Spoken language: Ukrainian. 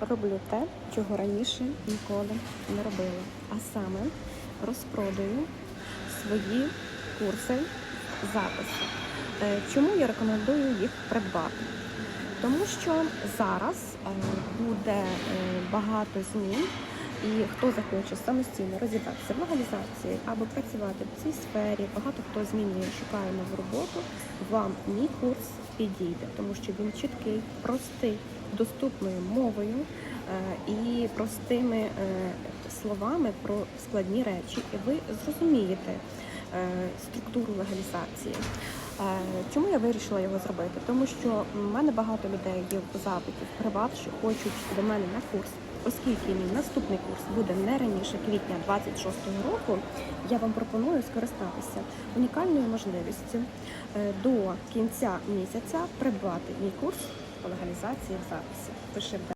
роблю те, чого раніше ніколи не робила. А саме розпродаю свої курси запису. Е, Чому я рекомендую їх придбати? Тому що зараз е, буде е, багато змін, і хто захоче самостійно розібратися в легалізації або працювати в цій сфері, багато хто змінює, шукає нову роботу. Вам мій курс підійде, тому що він чіткий, простий, доступною мовою е, і простими е, словами про складні речі. І ви зрозумієте е, структуру легалізації. Чому я вирішила його зробити? Тому що в мене багато людей є в запиті приват, що хочуть до мене на курс. Оскільки мій наступний курс буде не раніше квітня 26-го року, я вам пропоную скористатися унікальною можливістю до кінця місяця придбати мій курс по легалізації в записі. Пиши в